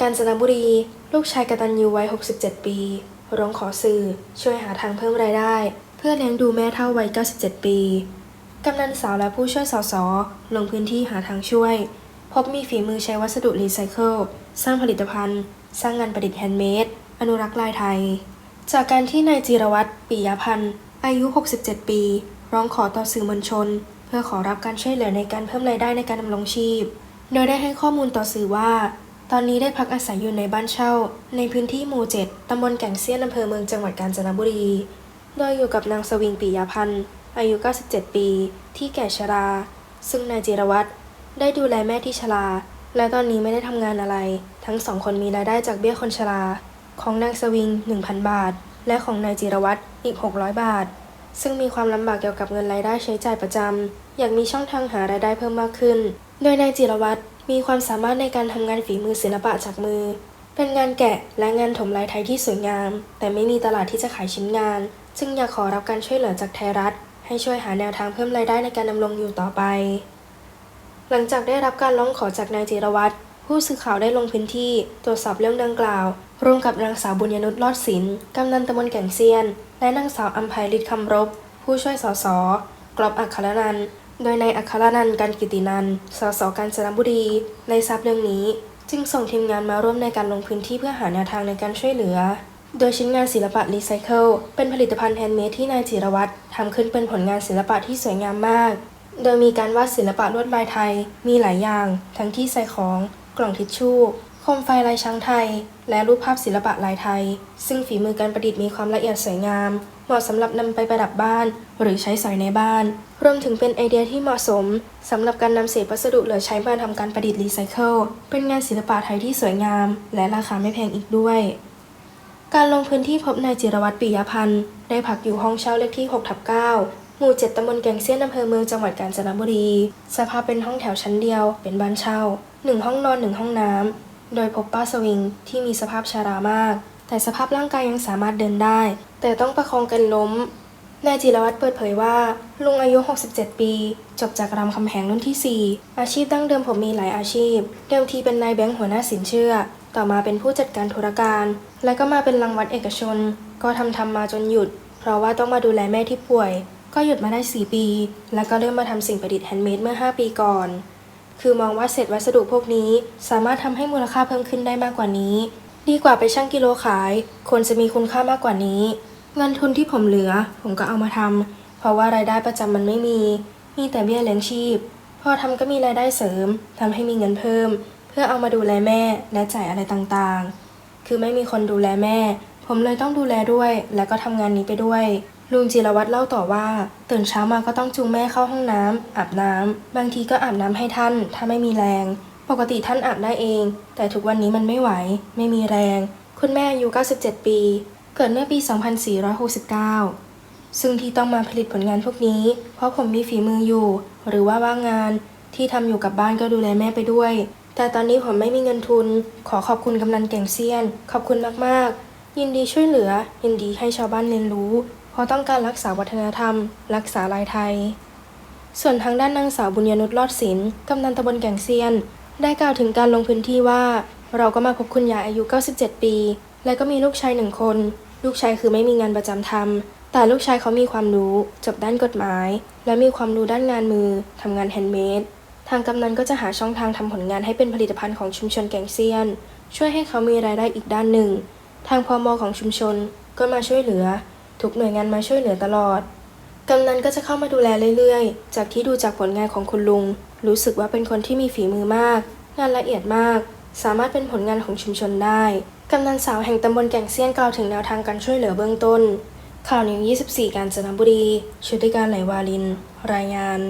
กาญจนบุรี ลูกชายกตัญญูวัย 67 ปี ร้องขอสื่อ ช่วยหาทางเพิ่มรายได้ เพื่อเลี้ยงดูแม่เท่าวัย 97 ปี กำนันสาวและผู้ช่วยสสลงพื้นที่หาทางช่วย พบมีฝีมือใช้วัสดุรีไซเคิล สร้างผลิตภัณฑ์ สร้างงานประดิษฐ์แฮนด์เมด อนุรักษ์ลายไทย จากการที่นายจิรวัตรปิยพันธ์ อายุ 67 ปี ร้องขอต่อสื่อมวลชน เพื่อขอรับการช่วยเหลือในการเพิ่มรายได้ในการดำรงชีพ โดยได้ให้ข้อมูลต่อสื่อว่า ตอนนี้ได้พักอาศัยอยู่ในบ้านเช่า ในพื้นที่หมู่ 7 ตำบลแก่งเซียนอำเภอเมืองจังหวัดกาญจนบุรี โดยอยู่กับนางสวิงปิยพันธ์ อายุ 97 ปี ที่แก่ชรา ซึ่งนายจิรวัตรได้ดูแลแม่ที่ชรา และตอนนี้ไม่ได้ทำงานอะไร ทั้งสองคนมีรายได้จากเบี้ยคนชรา ของนางสวิง 1,000 บาท และของนายจิรวัตรอีก 600 บาท ซึ่งมีความลำบากเกี่ยวกับเงินรายได้ใช้จ่ายประจำ อยากมีช่องทางหารายได้เพิ่มมากขึ้น โดยนายจิรวัตร มีความสามารถในการทำงานฝีมือศิลปะจากมือ เป็นงานแกะและงานถมลายไทยที่สวยงาม แต่ไม่มีตลาดที่จะขายชิ้นงาน จึงอยากขอรับการช่วยเหลือจากไทยรัฐ ให้ช่วยหาแนวทางเพิ่มรายได้ในการดำรงอยู่ต่อไป หลังจากได้รับการร้องขอจากนายจิรวัตรผู้สื่อข่าวได้ลงพื้นที่ตรวจสอบเรื่องดังกล่าว ร่วมกับนางสาวบุญยนุชรอดศิลป์กำนันตำบลแก่งเซียน และนางสาวอัมภัยฤทธิ์คำรบ ผู้ช่วยสสกรอบอัครนันท์ โดยนายอัครนันท์การกิตินันสสกาญจนบุรีได้ทราบเรื่องนี้ จึงส่งทีมงานมาร่วมในการลงพื้นที่เพื่อหาแนวทางในการช่วยเหลือ โดยชิ้นงานศิลปะรีไซเคิลเป็นผลิตภัณฑ์แฮนด์เมดที่นายจิรวัตรทำขึ้นเป็นผลงานศิลปะที่สวยงามมาก โดยมีการวาดศิลปะลวดลายไทย มีหลายอย่าง ทั้งที่ใส่ของ กล่องทิชชู่ มไฟลายช้างไทย และรูปภาพศิลปะลายไทย ซึ่งฝีมือการประดิษฐ์มีความละเอียดสวยงาม เหมาะสำหรับนำไปประดับบ้าน หรือใช้สอยในบ้าน รวมถึงเป็นไอเดียที่เหมาะสมสำหรับการนำเศษวัสดุเหลือใช้มาทำการประดิษฐ์รีไซเคิลเป็นงานศิลปะไทยที่สวยงาม และราคาไม่แพงอีกด้วย การลงพื้นที่พบนายจิรวัตรปิยพันธ์ได้พักอยู่ห้องเช่าเลขที่6ทับ9หมู่ 7ตำบลแก่งเซียนอำเภอเมืองจังหวัดกาญจนบุรี สภาพเป็นห้องแถวชั้นเดียว เป็นบ้านเช่า 1 ห้องนอน 1 ห้องน้ำ โดยพบป้าสวิงที่มีสภาพชารามาก แต่สภาพร่างกายยังสามารถเดินได้ แต่ต้องประคองกันล้มนายจิรวัตรเปิดเผยว่า ลุงอายุ 67 ปี จบจากรามคำแหงรุ่นที่ 4 อาชีพดั้งเดิมผมมีหลายอาชีพ เดิมทีเป็นนายแบงค์หัวหน้าสินเชื่อ ต่อมาเป็นผู้จัดการธุรการ และก็มาเป็นรังวัดเอกชน ก็ทำทำมาจนหยุด เพราะว่าต้องมาดูแลแม่ที่ป่วย ก็หยุดมาได้ 4 ปี แล้วก็เริ่มมาทำสิ่งประดิษฐ์แฮนด์เมดเมื่อ 5 ปีก่อน คือมองว่าเศษวัสดุพวกนี้ สามารถทำให้มูลค่าเพิ่มขึ้นได้มากกว่านี้ ดีกว่าไปชั่งกิโลขาย ควรจะมีคุณค่ามากกว่านี้ เงินทุนที่ผมเหลือ ผมก็เอามาทำเพราะว่ารายได้ประจำมันไม่มี มีแต่เบี้ยเลี้ยงชีพ พอทำก็มีรายได้เสริมทำให้มีเงินเพิ่ม เพื่อเอามาดูแลแม่และจ่ายอะไรต่างๆ คือไม่มีคนดูแลแม่ ผมเลยต้องดูแลด้วย และก็ทำงานนี้ไปด้วย ลุงจิรวัตรเล่าต่อว่า ตื่นเช้ามาก็ต้องจูงแม่เข้าห้องน้ำอาบน้ำบางทีก็อาบน้ำให้ท่าน ถ้าไม่มีแรง ปกติท่านอาบได้เอง แต่ทุกวันนี้มันไม่ไหว ไม่มีแรง คุณแม่อายุ 97 ปี เกิดเมื่อปี 2469 ซึ่งที่ต้องมาผลิตผลงานพวกนี้ เพราะผมมีฝีมืออยู่ หรือว่าว่างงานที่ทำอยู่กับบ้านก็ดูแลแม่ไปด้วย แต่ตอนนี้ผมไม่มีเงินทุน ขอขอบคุณกำนันแก่งเซียน ขอบคุณมากๆ ยินดีช่วยเหลือ ยินดีให้ชาวบ้านเรียนรู้ เพราะต้องการรักษาวัฒนธรรม รักษาลายไทย ส่วนทางด้านนางสาวบุญยนุชรอดศิลป์กำนันตำบลแก่งเซียน ได้กล่าวถึงการลงพื้นที่ว่า เราก็มาพบคุณยายอายุ 97 ปี และก็มีลูกชายหนึ่งคน ลูกชายคือไม่มีงานประจำทำแต่ลูกชายเขามีความรู้จบด้านกฎหมาย และมีความรู้ด้านงานมือทำงานแฮนด์เมดทางกำนันก็จะหาช่องทางทำผลงานให้เป็นผลิตภัณฑ์ของชุมชนแก่งเซียน ช่วยให้เขามีรายได้อีกด้านหนึ่ง ทางพมของชุมชนก็มาช่วยเหลือ ทุกหน่วยงานมาช่วยเหลือตลอด กำนันก็จะเข้ามาดูแลเรื่อยๆ จากที่ดูจากผลงานของคุณลุง รู้สึกว่าเป็นคนที่มีฝีมือมาก งานละเอียดมาก สามารถเป็นผลงานของชุมชนได้ กำนันสาวแห่งตำบลแก่งเซียนกล่าวถึงแนวทางการช่วยเหลือเบื้องต้น ข่าวนิว24 การจนบุรีชุติการไหลวาลิน รายงาน